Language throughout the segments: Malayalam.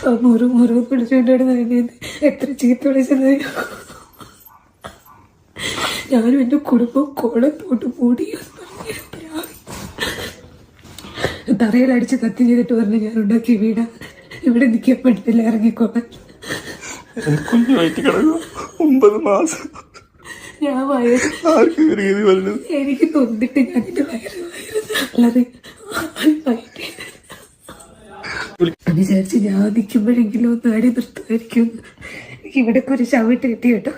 ആ മുറു മുറുകെ പിടിച്ചുകൊണ്ടാണ് എന്നെ എത്ര ചീത്ത വിളിച്ചത് ഞാനും എന്റെ കുടുംബം കോളത്തോട്ട് മൂടി തറയിലടിച്ച് കത്തി ചെയ്തിട്ട് പറഞ്ഞു ഞാൻ ഉണ്ടാക്കിയ വീടാ. ഇവിടെ നിൽക്കാൻ പറ്റില്ല ഇറങ്ങിക്കോളാൻ. കുഞ്ഞു വയറ്റി കിടക്കുക. ഒമ്പത് മാസം. ഞാൻ വയറ് ആർക്കും ഒരു ഗതി വരുന്നത് എനിക്ക് തൊന്നിട്ട് ഞാൻ എന്റെ വയറ് വയറ് അല്ലാതെ വിചാരിച്ച് ഞാൻ നിൽക്കുമ്പോഴെങ്കിലും ഒന്ന് അടി നിർത്തുമായിരിക്കും എനിക്ക് ഇവിടെ ഒരു ചവിട്ട് കിട്ടി കേട്ടോ.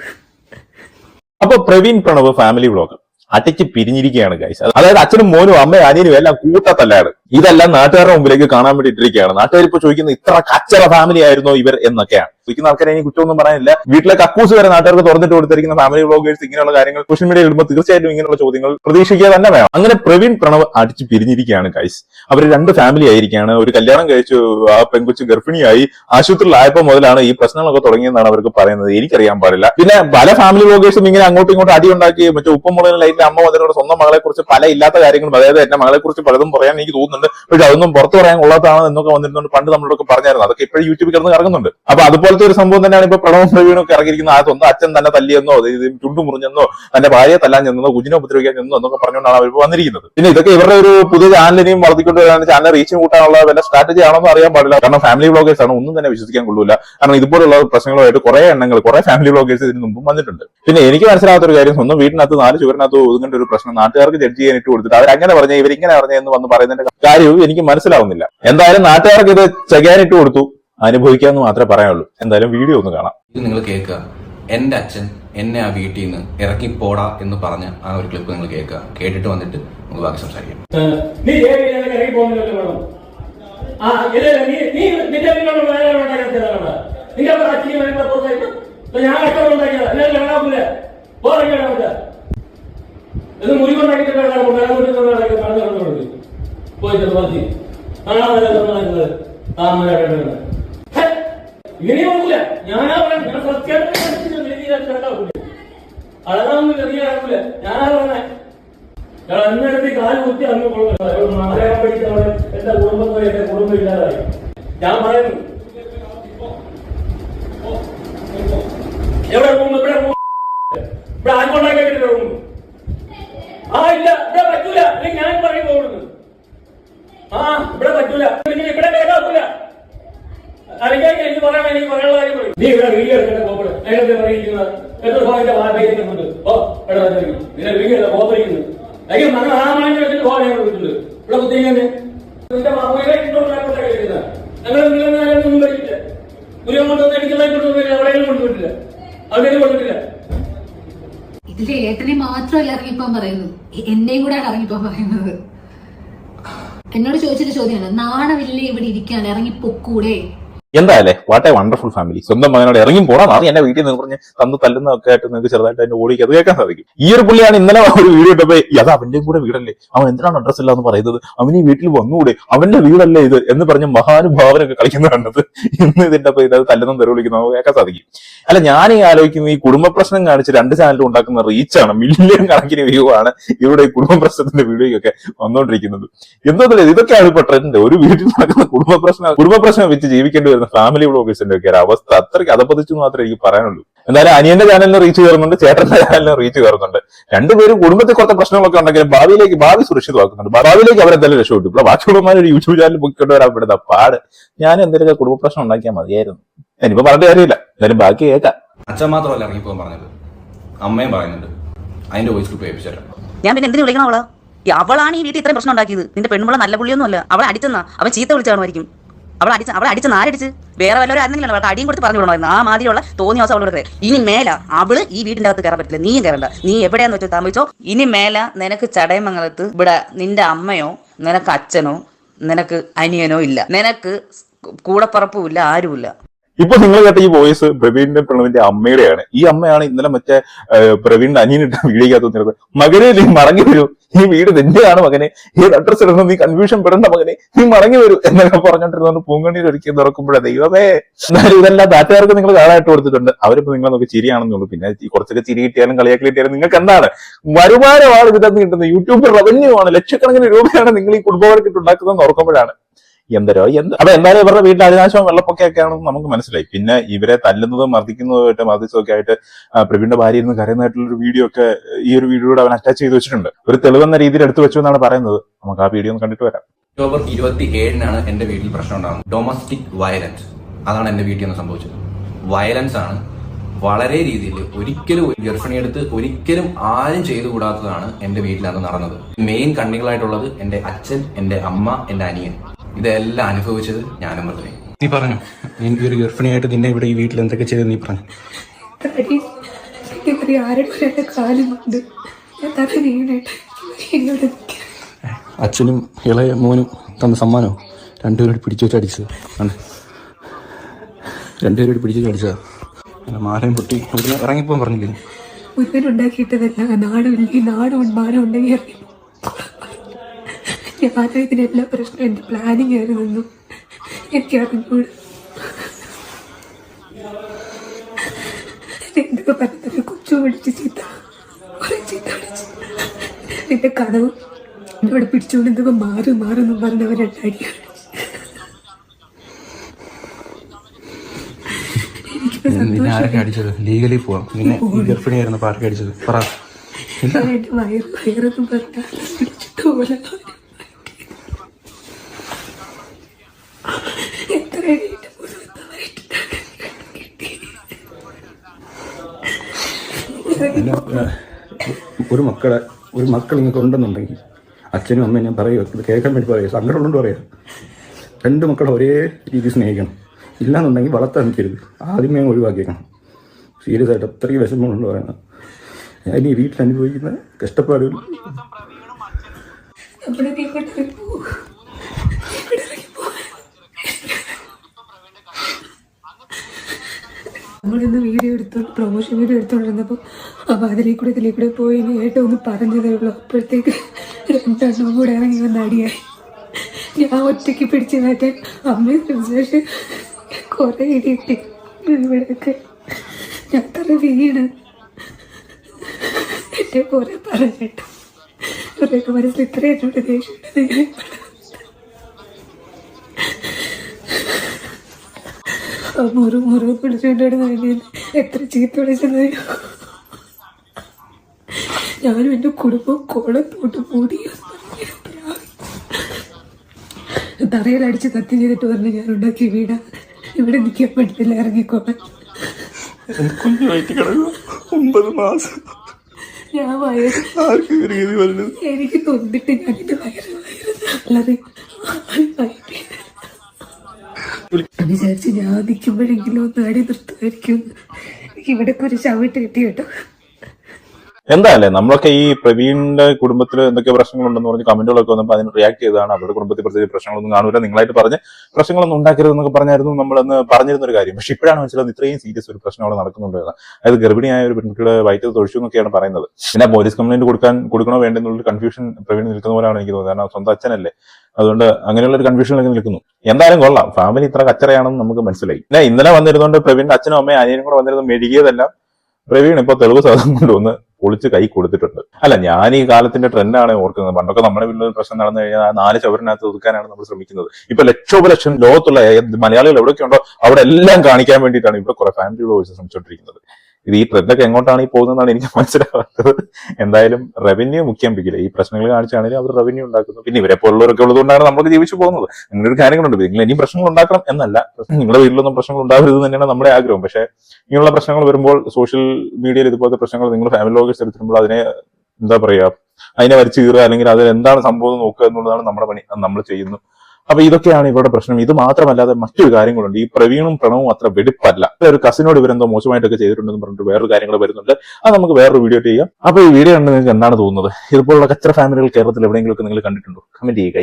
അപ്പൊ പ്രവീൺ പ്രണവ് ഫാമിലി വ്ളോഗ്. അറ്റയ്ക്ക് പിരിഞ്ഞിരിക്കുകയാണ് ഗൈസ് അതായത് അച്ഛനും മോനും അമ്മയും അനിയനും എല്ലാം കൂട്ടത്തല്ലാണ് ഇതെല്ലാം നാട്ടുകാരുടെ മുമ്പിലേക്ക് കാണാൻ വേണ്ടി ഇട്ടിരിക്കുകയാണ്. നാട്ടുകാർ ഇപ്പൊ ചോദിക്കുന്നത് ഇത്ര കച്ചറ ഫാമിലി ആയിരുന്നോ ഇവർ? എന്നൊക്കെയാണ്. ചോദിക്കുന്ന ആൾക്കാരെ ഇനി കുറ്റമൊന്നും പറയാനില്ല. വീട്ടിലെ കക്കൂസ് വരെ നാട്ടുകാർക്ക് തുറന്നിട്ട് കൊടുത്തിരിക്കുന്ന ഫാമിലി ബ്ലോഗേഴ്സ് ഇങ്ങനെയുള്ള കാര്യങ്ങൾ സോഷ്യൽ മീഡിയ ഇടുമ്പോൾ തീർച്ചയായിട്ടും ഇങ്ങനെയുള്ള ചോദ്യങ്ങൾ പ്രതീക്ഷിക്കുക തന്നെ വേണം. അങ്ങനെ പ്രവീൺ പ്രണവ് അടിച്ച് പിരിഞ്ഞിരിക്കുകയാണ് ഗൈസ് അവർ രണ്ട് ഫാമിലി ആയിരിക്കുകയാണ് ഒരു കല്യാണം കഴിച്ചു ആ പെൺകുച്ച് ഗർഭിണിയായി. ആശുപത്രിയിലായപ്പോൾ മുതലാണ് ഈ പ്രശ്നങ്ങളൊക്കെ തുടങ്ങിയെന്നാണ് അവർക്ക് പറയുന്നത്. എനിക്കറിയാൻ പാടില്ല. പിന്നെ പല ഫാമിലി ബ്ലോഗേഴ്സും ഇങ്ങനെ അങ്ങോട്ടും ഇങ്ങോട്ടും അടി ഉണ്ടാക്കി. മറ്റേ ഉപ്പുമുളകിന് ലൈറ്റിൽ അമ്മ മുതലോട് സ്വന്തം മകളെ കുറിച്ച് പല ഇല്ലാത്ത കാര്യങ്ങളും അതായത് എന്റെ മകളെ കുറിച്ച് പലതും പറയാൻ എനിക്ക് തോന്നുന്നുണ്ട്. പക്ഷെ അതൊന്നും പുറത്തു പറയാൻ കൊള്ളാത്തതാണ് എന്നൊക്കെ വന്നിരുന്നുണ്ട് പണ്ട് നമ്മളോടൊക്കെ പറഞ്ഞായിരുന്നു. അതൊക്കെ ഇപ്പോഴും യൂട്യൂബിൽ കിടന്ന് കറങ്ങുന്നുണ്ട്. അപ്പൊ അതുപോലത്തെ ഒരു സംഭവം തന്നെയാണ് ഇപ്പൊ പ്രണവും പ്രവീണൊക്കെ ഇറങ്ങിയിരിക്കുന്നത്. ആ സ്വന്തം അച്ഛൻ തന്നെ തല്ലിയെന്നോ ചുണ്ടു മുറിഞ്ഞെന്നോ തന്റെ ഭാര്യയെ തല്ലാൻ ചെന്നോ കുഞ്ഞിനെ ഉപദ്രവിക്കാൻ ചെന്നോ എന്നൊക്കെ പറഞ്ഞുകൊണ്ടാണ് അവർ വന്നിരിക്കുന്നത്. പിന്നെ ഇതൊക്കെ ഇവരുടെ ഒരു പുതിയ ചാനലിനെയും വളർത്തിക്കൊണ്ട് വരാൻ ചാനൽ റീച്ച് കൂട്ടാനുള്ള വല്ല സ്ട്രാറ്റജി ആണോ എന്ന് അറിയാൻ പാടില്ല. കാരണം ഫാമിലി ബ്ലോഗേഴ്സ് ആണ് ഒന്നും തന്നെ വിശ്വസിക്കാൻ കൊള്ളൂല. കാരണം ഇതുപോലുള്ള പ്രശ്നങ്ങളുമായിട്ട് കുറെ എണ്ണങ്ങൾ കുറെ ഫാമിലി ബ്ലോഗേഴ്സ് ഇതിന് മുമ്പും വന്നിട്ടുണ്ട്. പിന്നെ എനിക്ക് മനസ്സിലാകാത്ത ഒരു കാര്യം സ്വന്തം വീട്ടിനകത്ത് നാല് ചുവരിനകത്ത് ഒതുങ്ങേണ്ട ഒരു പ്രശ്നം നാട്ടുകാർക്ക് ജഡ്ജ് ചെയ്യാൻ ഇട്ട് കൊടുത്തിട്ട് അവരങ്ങനെ പറഞ്ഞ ഇവരിങ്ങനെ പറഞ്ഞ എന്ന് വന്ന് പറയുന്നതിന്റെ കാര്യവും എനിക്ക് മനസ്സിലാവുന്നില്ല. എന്തായാലും നാട്ടുകാർക്ക് ഇത് ചെയ്യാനിട്ട് കൊടുത്തു. അനുഭവിക്കാമെന്ന് മാത്രമേ പറയാനുള്ളൂ. എന്തായാലും വീഡിയോ ഒന്ന് കാണാം. ഇത് നിങ്ങൾ കേൾക്കുക. എന്റെ അച്ഛൻ എന്നെ ആ വീട്ടിൽ നിന്ന് ഇറക്കി പോടാ എന്ന് പറഞ്ഞ ആ ഒരു ക്ലിപ്പ് നിങ്ങൾ കേൾക്കുക. കേട്ടിട്ട് വന്നിട്ട് നമുക്ക് ബാക്കി സംസാരിക്കാം. നീ ഏത് പോയി ഇറങ്ങി പോകുന്നില്ലല്ലോ വേണം ആ ഇല്ല ഇല്ല, നീ നീ നിന്റെ നിന്നോട് വേറെ ഉണ്ടാക്കിയതാണ് നിന്റെ അച്ഛനെ വരുന്ന പുറത്തായിട്ട് ഞാൻ കഷ്ടം ഉണ്ടാക്കിയതാ എന്നെ വേണാമില്ല പോറങ്ങി വേണമില്ല ഇത് മുറിവുണ്ടാക്കിയിട്ട് വേണം വേറെ ഉണ്ടാക്കി പറഞ്ഞു കൊടുത്തു പോയിട്ട് മതി കാണാൻ ആ ഇങ്ങനെ നോക്കില്ല ഞാനാ പറയാം ഞാൻ സത്യമായിട്ട് കിടക്കാവില്ല അളകാവുന്നില്ല നീ അളക്കില്ല ഞാനാ പറഞ്ഞേ? ഞാൻ അന്നെടുത്ത് കാൽ കുത്തി അന്ന് മലയാളം പഠിച്ചവളെ എന്റെ കുടുംബത്തെ എന്റെ കുടുംബം ഇല്ലാതായി. ഞാൻ പറയുന്നു. എവിടെ പോകും ഇവിടെ പോകും ഇവിടെ ആർക്കൊണ്ടാക്കിയിട്ട് പോകും ആ ഇല്ല. ഇവിടെ പറ്റൂല. അല്ലെങ്കിൽ ഞാൻ പറയും പോകുന്നു ആ ഇവിടെ പറ്റൂല. ഇവിടെ കേൾക്കാക്കൂല അല്ലെങ്കിൽ എനിക്ക് പറയാൻ എനിക്ക് പറയാനുള്ള കാര്യം പറയും. നീ ഇവിടെ വീഡിയോ എടുക്കേണ്ട പോകണം നേരത്തെ വെച്ചിട്ട് ഇതിലെ ഏട്ടനെ മാത്രമല്ല ഇറങ്ങിപ്പോൻ പറയുന്നത്. എന്നെയും കൂടെയാണ് ഇറങ്ങിപ്പോൻ പറയുന്നത്. എന്നോട് ചോദിച്ചൊരു ചോദ്യമാണ്. നാണമില്ലേ ഇവിടെ ഇരിക്കാൻ? ഇറങ്ങി പൊക്കൂടെ എന്തായാലേ വാട്ട് എ വണ്ടർഫുൾ ഫാമിലി സ്വന്തം മകനോട് ഇറങ്ങി പോകണം അത് എന്റെ വീട്ടിൽ നിന്ന് പറഞ്ഞ് തന്ന് തല്ലുന്നതൊക്കെ ആയിട്ട് നിങ്ങൾക്ക് ചെറുതായിട്ട് അതിന്റെ ഓടിക്ക് അത് കേൾക്കാൻ സാധിക്കും. ഈ ഒരു പുള്ളിയാണ് ഇന്നലെ ഒരു വീഡിയോ ഇട്ടപ്പോ അത് അവന്റെ കൂടെ വീടല്ലേ? അവൻ എന്തിനാണ് അഡ്രസ് ഇല്ല എന്ന് പറയുന്നത്? അവൻ ഈ വീട്ടിൽ വന്നുകൂടെ അവന്റെ വീടല്ലേ ഇത്? എന്ന് പറഞ്ഞ് മഹാനുഭാവനൊക്കെ കളിക്കുന്ന കണ്ടത് ഇന്ന് ഇതിന്റെ അപ്പൊ ഇതത് തല്ലുന്ന തെറി വിളിക്കുന്ന കേൾക്കാൻ സാധിക്കും. അല്ല ഞാൻ ഈ ആലോചിക്കുന്ന ഈ കുടുംബ പ്രശ്നം കാണിച്ച് രണ്ട് ചാനലും ഉണ്ടാക്കുന്ന റീച്ചാണ് മില്യൺ കണക്കിന് വ്യൂ ആണ് ഇവരുടെ ഈ കുടുംബ പ്രശ്നത്തിന്റെ വീഡിയോയൊക്കെ വന്നുകൊണ്ടിരിക്കുന്നത് എന്തോ ഇതൊക്കെയാണ് ഇപ്പൊ ട്രെൻഡ് ഒരു വീട്ടിൽ നടക്കുന്ന കുടുംബ പ്രശ്നം കുടുംബ പ്രശ്നം വെച്ച് ജീവിക്കേണ്ടി വരുന്ന ഫാമിലി വ്ളോഗേഴ്സിന്റെ ഒക്കെ ഒരു അവസ്ഥ അത്രയ്ക്ക് അതപ്പതിച്ചു മാത്രമേ എനിക്ക് പറയാനുള്ളൂ. എന്തായാലും അനിയന്റെ ചാനലിന് റീച്ച് കയറുന്നുണ്ട് ചേട്ടന്റെ ചാനലിന് റീച്ച് കയറുന്നുണ്ട്. രണ്ടുപേരും കുടുംബത്തിൽ കുറച്ച് പ്രശ്നങ്ങളൊക്കെ ഉണ്ടെങ്കിലും ഭാവിയിലേക്ക് ഭാവി സുരക്ഷിതമാക്കുന്നുണ്ട്. ഭാവിയിലേക്ക് അവരെന്തായാലും രക്ഷപ്പെട്ടു ഇപ്പോൾ ബാക്കി ഒരു യൂട്യൂബ് ചാനൽ പൊക്കിക്കൊണ്ട് വരാൻ പെടുന്ന പാട്. ഞാൻ എന്തെങ്കിലും കുടുംബ പ്രശ്നം ഉണ്ടാക്കിയാൽ മതിയായിരുന്നു. ഞാനിപ്പോ പറഞ്ഞിട്ട് കാര്യമില്ല. എന്തായാലും ബാക്കി കേൾക്കാം. അച്ഛൻ മാത്രമല്ല ഇറങ്ങിപ്പോ പറഞ്ഞത്. അമ്മയും പറയുന്നുണ്ട്. അതിന്റെ വോയിസ് ക്ലിപ്പ് ഏൽപ്പിച്ചു ഞാൻ പിന്നെ എന്തിനു വിളിക്കണം അവളാണ് ഈ വീട്ടിൽ ഇത്രയും പ്രശ്നം ഉണ്ടാക്കിയത്. നിന്റെ പെണ്ണുമുള്ള നല്ല പുള്ളിയൊന്നും അല്ല അവളെ അടിച്ചെന്നാ. അവൻ ചീത്ത വിളിച്ചാണ് കാണുമായിരിക്കും. അവൾ അടിച്ച് അവളെ അടിച്ച് നാരടിച്ച് വേറെ വല്ലവരും ആരെങ്കിലും അവൾക്ക് അടിയും കൊടുത്ത് പറഞ്ഞു വിടണമായിരുന്നു. ആ മാതിരിയുള്ള തോന്നിയ ദിവസം അവളോട് ഇനി മേല അവൾ ഈ വീടിന്റെ അകത്ത് കയറാൻ പറ്റില്ല. നീയും കയറണ്ട. നീ എവിടെയാന്ന് വെച്ചാൽ താമസിച്ചോ ഇനി മേല നിനക്ക് ചടയമംഗലത്ത് ഇവിടെ നിന്റെ അമ്മയോ നിനക്ക് അച്ഛനോ നിനക്ക് അനിയനോ ഇല്ല. നിനക്ക് കൂടപ്പറപ്പും ഇല്ല ആരുമില്ല. ഇപ്പൊ നിങ്ങൾ കേട്ട ഈ വോയിസ് പ്രവീണിന്റെ പ്രണവിന്റെ അമ്മയുടെയാണ്. ഈ അമ്മയാണ് ഇന്നലെ മറ്റേ പ്രവീണിന്റെ അനിയനിട്ട് വീടിക്കകത്ത് നിന്നത് മകനെ നീ മടങ്ങി വരൂ. ഈ വീട് നിന്റെയാണ് മകനെ. ഈ അഡ്രസ് ഇടണം നീ കൺഫ്യൂഷൻ പെടേണ്ട മകനെ. നീ മടങ്ങി വരൂ എന്നൊക്കെ പറഞ്ഞോണ്ടിരുന്നത് പൂങ്കണ്ണീർ ഒരിക്കൽ തുറക്കുമ്പോഴേ. ദൈവമേ. എന്നാലും ഇതെല്ലാം നാട്ടുകാർക്ക് നിങ്ങൾ കാണാനായിട്ട് കൊടുത്തിട്ടുണ്ട്. അവരിപ്പോ നിങ്ങളെ നോക്കി ചിരിയാണെന്നുള്ളൂ പിന്നെ കുറച്ചൊക്കെ ചിരി കിട്ടിയാലും കളിയാക്കി കിട്ടിയാലും നിങ്ങൾക്ക് എന്താണ്? വരുമാനമാണ് ഇതിനകത്ത് കിട്ടുന്നത്. യൂട്യൂബ് റവന്യൂ ആണ്. ലക്ഷക്കണക്കിന് രൂപയാണ് നിങ്ങൾ ഈ കുടുംബവർക്കിട്ട് ഉണ്ടാക്കുന്നത് ഓർക്കുമ്പോഴാണ്. എന്തരോ എന്ത്? അപ്പൊ എന്തായാലും ഇവരുടെ വീട്ടിൽ അവിനാശവും വെള്ളപ്പൊക്കെയൊക്കെയാണെന്ന് നമുക്ക് മനസ്സിലായി. പിന്നെ ഇവരെ തല്ലുന്നതും മർദ്ദിക്കുന്നതുമായിട്ട് മർദ്ദിച്ചതൊക്കെ ആയിട്ട് പ്രവീണിന്റെ ഭാര്യ ഇരുന്ന് കരയുന്നതായിട്ടുള്ള ഒരു വീഡിയോ ഒക്കെ ഈ ഒരു വീഡിയോയുടെ അവൻ അറ്റാച്ച് ചെയ്ത് വെച്ചിട്ടുണ്ട്. ഒരു തെളിവെന്ന രീതിയിൽ എടുത്തു വെച്ചു എന്നാണ് പറയുന്നത്. നമുക്ക് ആ വീഡിയോ ഒന്ന് കണ്ടിട്ട് വരാം. ഒക്ടോബർ ഇരുപത്തി ഏഴിനാണ് എന്റെ വീട്ടിൽ പ്രശ്നം ഉണ്ടാകുന്നത്. ഡൊമസ്റ്റിക് വയലൻസ് അതാണ് എന്റെ വീട്ടിൽ നിന്ന് സംഭവിച്ചത്. വയലൻസ് ആണ് വളരെ രീതിയിൽ ഒരിക്കലും ഒരു ഗർഭിണി എടുത്ത് ഒരിക്കലും ആരും ചെയ്തുകൂടാത്തതാണ് എന്റെ വീട്ടിൽ അന്ന് നടന്നത്. മെയിൻ കണ്ണികളായിട്ടുള്ളത് എന്റെ അച്ഛൻ എന്റെ അമ്മ എന്റെ അനിയൻ. ഇതെല്ലാം അനുഭവിച്ചത് ഞാനും മൃദുവേ നീ പറഞ്ഞു. എനിക്ക് ഒരു ഗർഭിണിയായിട്ട് നിന്നെ ഇവിടെ ഈ വീട്ടിൽ എന്തൊക്കെ ചെയ്ത് നീ പറഞ്ഞു. അച്ഛനും ഇളയ മോനും തന്ന സമ്മാനോ? രണ്ടുപേരോട് പിടിച്ചു വെച്ച് അടിച്ചത്. ആണ് രണ്ടുപേരോട് പിടിച്ചു വെച്ച് അടിച്ചതാ. അങ്ങനെ മാലയും പൊട്ടി. ഇറങ്ങിപ്പോ പറഞ്ഞില്ലേ? മുഴുവൻ ഉണ്ടാക്കിയിട്ടതല്ല നാടും നാടും മാനം ഉണ്ടെങ്കിൽ ഇറങ്ങി ഞാനും എല്ലാ പ്രശ്നവും എന്റെ പ്ലാനിങ് ആയിരുന്നു എനിക്ക് അറിഞ്ഞൂടെ എന്തൊക്കെ പറഞ്ഞത് കൊച്ചു പഠിച്ച് ചീത്ത കുറെ ചീത്ത വിളിച്ച്. നിന്റെ കഥവും ഇവിടെ പിടിച്ചുകൊണ്ട് എന്തൊക്കെ മാറും മാറും എന്നും പറഞ്ഞവരണ്ടാടിയാണ് നിന്നെ ആരൊക്കെ അടിച്ചത്? ലീഗലി പോവാം. നിന്നെ ഈ ഗർഭിണിയായിരുന്നു ആരൊക്കെ അടിച്ചത്? പറ. വയറ് വയറൊന്നും പോലെ എത്ര എണീറ്റ് പിന്നെ, ഏഹ്, ഒരു മക്കളെ ഒരു മക്കൾ നിങ്ങൾക്ക് ഉണ്ടെന്നുണ്ടെങ്കിൽ അച്ഛനും അമ്മയും ഞാൻ പറയുക ഇത് കേൾക്കാൻ വേണ്ടി പറയുക സങ്കടമുള്ളതുകൊണ്ട് പറയാം. രണ്ട് മക്കളെ ഒരേ രീതിയിൽ സ്നേഹിക്കണം. ഇല്ലാന്നുണ്ടെങ്കിൽ വളർത്താൻ നിൽക്കരുത്. ആദ്യമേ ഒഴിവാക്കിയേക്കണം. സീരിയസ് ആയിട്ട് അത്രയും വിഷമമുണ്ട് പറയുന്നത് ഞാൻ ഈ വീട്ടിൽ അനുഭവിക്കുന്ന കഷ്ടപ്പാടുകൾ നമ്മുടെ നീ ഇവിടെ ഇറങ്ങി പോ. ഇവിടെ ഇറങ്ങി പോ. നമ്മളിന്ന് വീഡിയോ എടുത്തു പ്രൊമോഷൻ വീഡിയോ എടുത്തുകൊണ്ടിരുന്നപ്പോൾ കൂടെ ഇതിലേ കൂടെ പോയി ഏട്ടം ഒന്ന് പറഞ്ഞതേ ഉള്ളൂ അപ്പോഴത്തേക്ക് രണ്ടെണ്ണം കൂടെ ഇറങ്ങി വന്ന് അടിയായി. ഞാൻ ഒറ്റയ്ക്ക് പിടിച്ചു മാറ്റാൻ അമ്മയും സംസാരിച്ച് കുറെ ഇടിയിട്ട് ഇവിടെയൊക്കെ. ഞാൻ തറ വീണ്. കൊറേ കുറെ പറഞ്ഞിട്ട് അവരുടെയൊക്കെ മനസ്സിൽ ഇത്രയും എന്നോട് ദേഷ്യമുണ്ടെന്ന് ഞാൻ ആ മുറു മുറു പിടിച്ചുകൊണ്ടാണ് എന്നെ എത്ര ചീത്ത വിളിച്ചത് ഞാനും എന്റെ കുടുംബവും കോളത്തോട്ട് മൂടി തറയിലടിച്ച് കത്തി ചെയ്തിട്ട് പറഞ്ഞു ഞാൻ ഉണ്ടാക്കിയ വീടാ. ഇവിടെ നിൽക്കാൻ പറ്റില്ല ഇറങ്ങിക്കോളാൻ. ഒമ്പത് മാസം. ഞാൻ വയറ് എനിക്ക് തൊന്നിട്ട് ഞാൻ വയറ് വയറ് അല്ലാതെ വിചാരിച്ച് ഞാൻ നിൽക്കുമ്പോഴെങ്കിലും ഒന്ന് അടി നിർത്തുമായിരിക്കും. ഇവിടെ ഒരു ചവിട്ട് കിട്ടി കേട്ടോ. എന്തായാലേ നമ്മളൊക്കെ ഈ പ്രവീണിന്റെ കുടുംബത്തിൽ എന്തൊക്കെ പ്രശ്നങ്ങളുണ്ടെന്ന് പറഞ്ഞ് കമന്റുകളൊക്കെ വന്നപ്പോൾ അതിന് റിയാക്ട് ചെയ്തതാണ്. അവരുടെ കുടുംബത്തിൽ പ്രത്യേകിച്ച് പ്രശ്നങ്ങളൊന്നും കാണൂല നിങ്ങളായിട്ട് പറഞ്ഞ് പ്രശ്നങ്ങളൊന്നും ഉണ്ടാക്കരുത് എന്നൊക്കെ പറഞ്ഞായിരുന്നു നമ്മളന്ന് പറഞ്ഞിരുന്ന ഒരു കാര്യം. പക്ഷെ ഇപ്പോഴാണ് മനസ്സിലാവുന്നത് ഇത്രയും സീരിയസ് ഒരു പ്രശ്നം അവിടെ നടക്കുന്നുണ്ട്. അതായത് ഗർഭിണിയായ ഒരു പെൺകുട്ടിയുടെ വയറ്റ് തൊഴിച്ചു എന്നൊക്കെയാണ് പറയുന്നത്. പിന്നെ പോലീസ് കംപ്ലൈന്റ് കൊടുക്കാൻ കൊടുക്കണോ വേണ്ടെന്നുള്ള കൺഫ്യൂഷൻ പ്രവീൺ നിൽക്കുന്ന പോലെയാണ് എനിക്ക് തോന്നുന്നത്. കാരണം സ്വന്തം അച്ഛനല്ലേ. അതുകൊണ്ട് അങ്ങനെയുള്ള ഒരു കൺഫ്യൂഷനിലൊക്കെ നിൽക്കുന്നു. എന്തായാലും കൊള്ളാം. ഫാമിലി ഇത്ര കച്ചറയാണെന്ന് നമുക്ക് മനസ്സിലായി. പിന്നെ ഇന്നലെ വന്നിരുന്നോണ്ട് പ്രവീണിന്റെ അച്ഛനും അമ്മയും അനിയനും കൂടെ വന്നിരുന്ന മെഴുകിയതെല്ലാം പ്രവീൺ ഇപ്പൊ തെളിവ് സാധനം കൊണ്ടുവന്ന് പൊളിച്ച് കൈ കൊടുത്തിട്ടുണ്ട്. അല്ല ഞാൻ ഈ കാലത്തിന്റെ ട്രെൻഡാണ് ഓർക്കുന്നത്. പണ്ടൊക്കെ നമ്മുടെ വീട്ടിൽ പ്രശ്നം നടന്നു കഴിഞ്ഞാൽ നാല് ചവരനകത്ത് ഒതുക്കാനാണ് നമ്മൾ ശ്രമിക്കുന്നത്. ഇപ്പൊ ലക്ഷോപലക്ഷം ലോകത്തുള്ള മലയാളികൾ എവിടെയൊക്കെ ഉണ്ടോ അവിടെ എല്ലാം കാണിക്കാൻ വേണ്ടിയിട്ടാണ് ഇവിടെ കുറെ ഫാമിലി വ്ലോഗേഴ്സ് ശ്രമിച്ചുകൊണ്ടിരിക്കുന്നത്. ഇത് ഈ ട്രെൻഡൊക്കെ എങ്ങോട്ടാണ് ഈ പോകുന്നതെന്നാണ് എനിക്ക് മനസ്സിലാവാത്തത്. എന്തായാലും റവന്യൂ മുഖ്യം പിക്കില്ല ഈ പ്രശ്നങ്ങൾ കാണിച്ചാണെങ്കിലും അവർ റവന്യൂ ഉണ്ടാക്കുന്നു. പിന്നെ ഇവരെ പോലുള്ളവരൊക്കെ ഉള്ളതുകൊണ്ടാണ് നമ്മൾ ജീവിച്ചു പോകുന്നത്. അങ്ങനെ ഒരു കാര്യങ്ങളുണ്ട്. നിങ്ങൾ ഇനിയും പ്രശ്നങ്ങൾ ഉണ്ടാക്കണം എന്നല്ല. നിങ്ങളുടെ വീട്ടിലൊന്നും പ്രശ്നങ്ങൾ ഉണ്ടാവരുത് തന്നെയാണ് നമ്മുടെ ആഗ്രഹം പക്ഷേ ഇങ്ങനെയുള്ള പ്രശ്നങ്ങൾ വരുമ്പോൾ സോഷ്യൽ മീഡിയയിൽ ഇതുപോലത്തെ പ്രശ്നങ്ങൾ നിങ്ങൾ ഫാമിലി ലോഗേഴ്സ് എടുത്തിട്ടുമ്പോൾ അതിനെ എന്താ പറയുക അതിനെ വരച്ചു കീറുക അല്ലെങ്കിൽ അതിൽ എന്താണ് സംഭവം നോക്കുക എന്നുള്ളതാണ് നമ്മുടെ പണി. നമ്മൾ ചെയ്യുന്നു. അപ്പൊ ഇതൊക്കെയാണ് ഇവരുടെ പ്രശ്നം. ഇത് മാത്രമല്ലാതെ മറ്റൊരു കാര്യങ്ങളുണ്ട്. ഈ പ്രവീണും പ്രണവും അത്ര വെടിപ്പല്ല. ഒരു കസിനോട് ഇവരെന്തോ മോശമായിട്ടൊക്കെ ചെയ്തിട്ടുണ്ടെന്ന് പറഞ്ഞിട്ട് വേറൊരു കാര്യങ്ങൾ വരുന്നുണ്ട്. അത് നമുക്ക് വേറൊരു വീഡിയോ ചെയ്യാം. അപ്പൊ ഈ വീഡിയോ കണ്ട് നിങ്ങൾക്ക് എന്താണ് തോന്നുന്നത്? ഇതുപോലുള്ള കച്ചറ ഫാമിലികൾ കേരളത്തിൽ എവിടെയെങ്കിലും നിങ്ങൾ കണ്ടിട്ടുണ്ടോ? കമന്റ് ചെയ്യുക